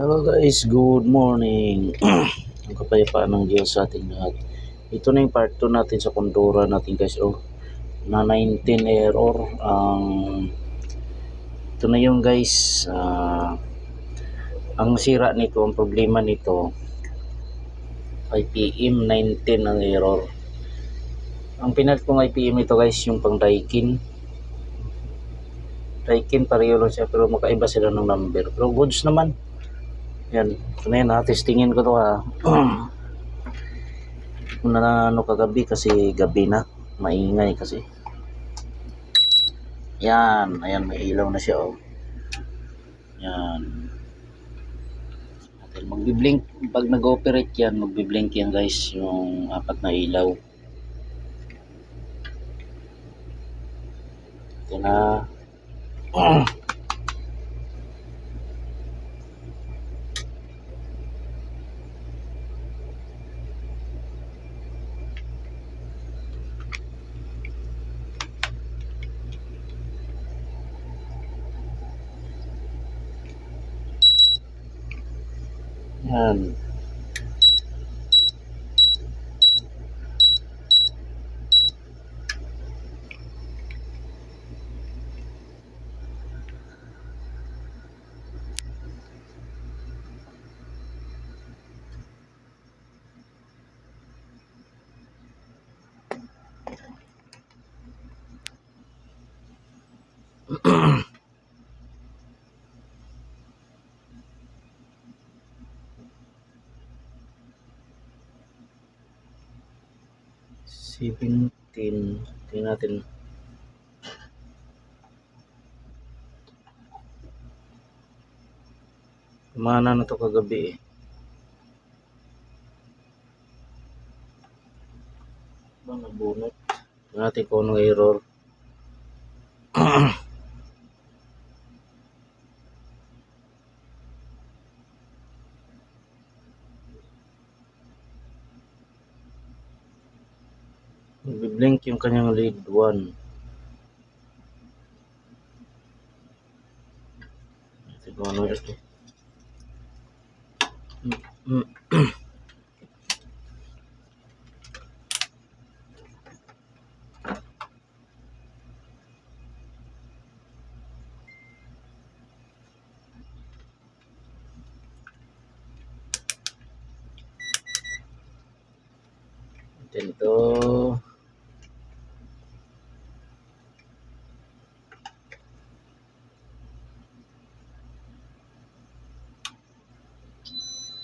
Hello guys, good morning. Ang kapayapaan ng Diyos sa ating lahat. Ito na yung part 2 natin sa kondura natin guys. Oh, na 19 error. Ang ito na yung guys. ah, ang sira nito, ang problema nito IPM 19 ang error. Ang pinag kong IPM ito guys, yung pang Daikin. Daikin pareho lang siya pero makaiba sila ng number. Pero goods naman. Yan, na yan ha, testingin ko to ha. Kung na ano kagabi kasi gabi na, maingay kasi. Yan, ayan may ilaw na siya oh. Yan. Natin magbi-blink pag nag-operate yan, magbi-blink yan guys yung apat na ilaw. Ito na. Yan. Seventeen. Tingnan natin. Kumana na to kagabi eh. Ba nabunot? Tingnan natin kung anong error. Nagbi-blink yung kanyang lead 1. Natin kung ano ito. Natin ito.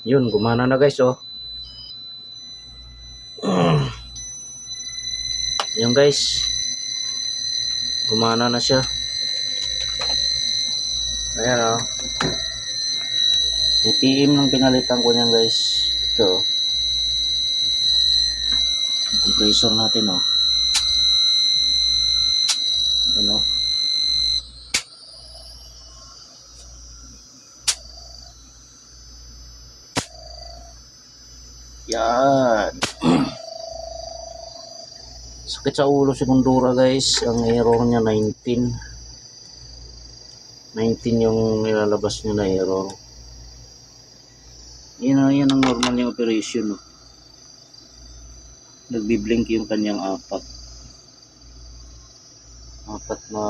Yun, gumana na guys, oh. Yun guys. Gumana na siya. Ayan, oh. IPM ng pinalitan ko niyan guys. Ito, oh. Compressor natin, oh. Ano? Yan. Sakit sa ulo si Kondura guys. Ang error niya 19. 19 yung nilalabas niya na error. Yan, yan ang normal niyang operation. No? Nagbiblink yung kanyang apat. Apat na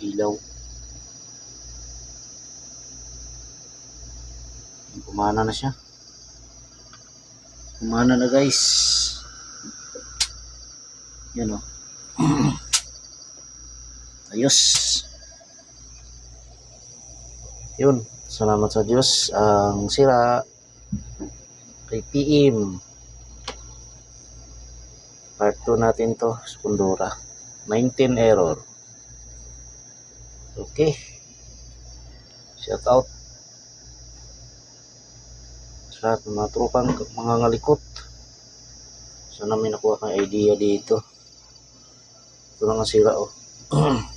ilaw. Kumana na siya. Kumana na guys. Yan o. Ayos. Yun. Salamat sa Diyos. Ang sira kay PM. Part 2 natin to. Skundura. 19 error. Okay. Shout out sa mga tropang mga ngalikot. Sana may nakuha kang idea dito. Ito ang sira oh.